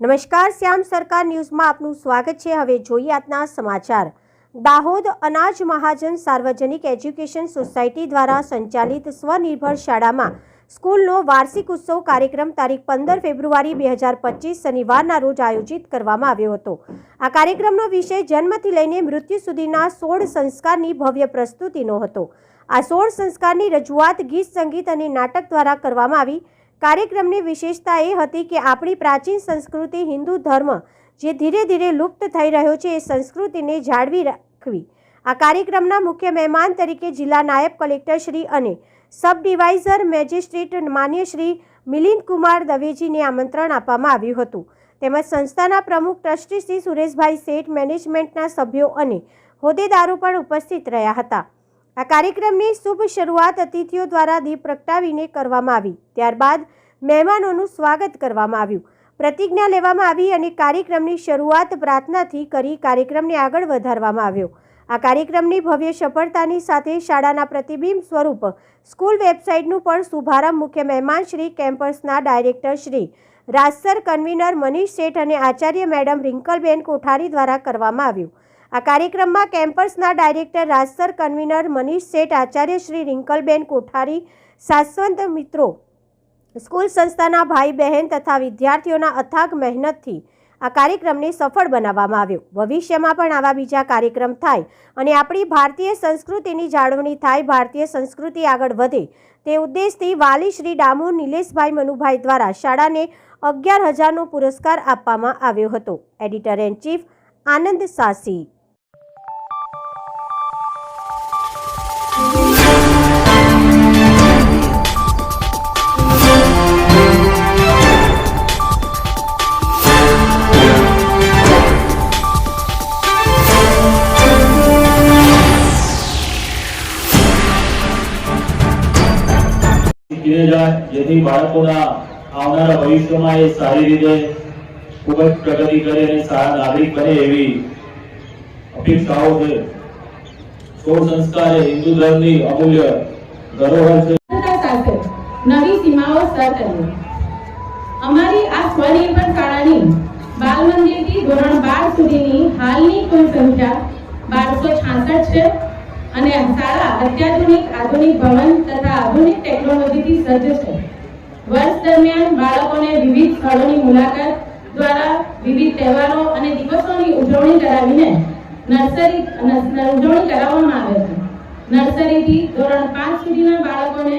નમસ્કાર, શ્યામ સરકાર ન્યૂઝમાં આપનું સ્વાગત છે. હવે જોઈએ આજના સમાચાર. દાહોદ અનાજ મહાજન સાર્વજનિક એજ્યુકેશન સોસાયટી દ્વારા સંચાલિત સ્વનિર્ભર શાળામાં સ્કૂલનો વાર્ષિક ઉત્સવ કાર્યક્રમ તારીખ પંદર ફેબ્રુઆરી બે હજાર પચીસ શનિવારના રોજ આયોજિત કરવામાં આવ્યો હતો. આ કાર્યક્રમનો વિષય જન્મથી લઈને મૃત્યુ સુધીના સોળ સંસ્કારની ભવ્ય પ્રસ્તુતિનો હતો. આ સોળ સંસ્કારની રજૂઆત ગીત સંગીત અને નાટક દ્વારા કરવામાં આવી. કાર્યક્રમની વિશેષતા એ હતી કે આપણી પ્રાચીન સંસ્કૃતિ હિન્દુ ધર્મ જે ધીરે ધીરે લુપ્ત થઈ રહ્યો છે એ સંસ્કૃતિને જાળવી રાખવી. આ કાર્યક્રમના મુખ્ય મહેમાન તરીકે જિલ્લા નાયબ કલેક્ટર શ્રી અને સબ ડિવાઇઝર મેજિસ્ટ્રેટ માન્ય શ્રી મિલિંદ કુમાર દવેજીને આમંત્રણ આપવામાં આવ્યું હતું. તેમજ સંસ્થાના પ્રમુખ ટ્રસ્ટી શ્રી સુરેશભાઈ શેઠ, મેનેજમેન્ટના સભ્યો અને હોદ્દેદારો પણ ઉપસ્થિત રહ્યા હતા. આ કાર્યક્રમની શુભ શરૂઆત અતિથિઓ દ્વારા દીપ પ્રગટાવીને કરવામાં આવી. ત્યારબાદ મહેમાનોનું સ્વાગત કરવામાં આવ્યું. પ્રતિજ્ઞા લેવામાં આવી અને કાર્યક્રમની શરૂઆત પ્રાર્થનાથી કરી કાર્યક્રમને આગળ વધારવામાં આવ્યો. આ કાર્યક્રમની ભવ્ય સફળતાની સાથે શાળાના પ્રતિબિંબ સ્વરૂપ સ્કૂલ વેબસાઇટનું પણ શુભારંભ મુખ્ય મહેમાન શ્રી કેમ્પસના ડાયરેક્ટર શ્રી રાજસર કન્વીનર મનીષ શેઠ અને આચાર્ય મેડમ રિંકલબેન કોઠારી દ્વારા કરવામાં આવ્યું. આ કાર્યક્રમમાં કેમ્પસના ડાયરેક્ટર, રાજસર કન્વીનર મનીષ શેઠ, આચાર્ય શ્રી રિંકલબેન કોઠારી સાસવંત મિત્રો, સ્કૂલ સંસ્થાના ભાઈ બહેન તથા વિદ્યાર્થીઓના અથાગ મહેનતથી આ કાર્યક્રમને સફળ બનાવવામાં આવ્યો. ભવિષ્યમાં પણ આવા બીજા કાર્યક્રમ થાય અને આપણી ભારતીય સંસ્કૃતિની જાળવણી થાય, ભારતીય સંસ્કૃતિ આગળ વધે તે ઉદ્દેશથી વાલી શ્રી ડામોર નિલેશભાઈ મનુભાઈ દ્વારા શાળાને અગિયાર હજારનો પુરસ્કાર આપવામાં આવ્યો હતો. Editor in chief Anand Sasi. શીખીને જાય, જેથી બાળકોના આવનારા ભવિષ્યમાં એ સારી રીતે ખૂબ જ પ્રગતિ કરે અને સારા નાગરિક બને એવી અપેક્ષાઓ છે. સોળ સંસ્કાર એ હિન્દુ ધર્મની અમૂલ્ય ધરોહર છે. નવી સીમાઓ સર કરી અમારી આ સ્વનિર્ભર શાળાની બાલ મંદિરથી ધોરણ બાર સુધીની હાલની કુલ સંખ્યા બારસો છાસઠ છે. અને શાળા અત્યાધુનિક, આધુનિક ભવન તથા આધુનિક ટેકનોલોજીથી સજ્જ છે. વર્ષ દરમિયાન બાળકોને વિવિધ સ્થળોની મુલાકાત દ્વારા વિવિધ તહેવારો અને દિવસોની ઉજવણી કરાવીને નર્સરી ઉજવણી કરાવવામાં આવે છે. નર્સરીથી ધોરણ પાંચ સુધીના બાળકોને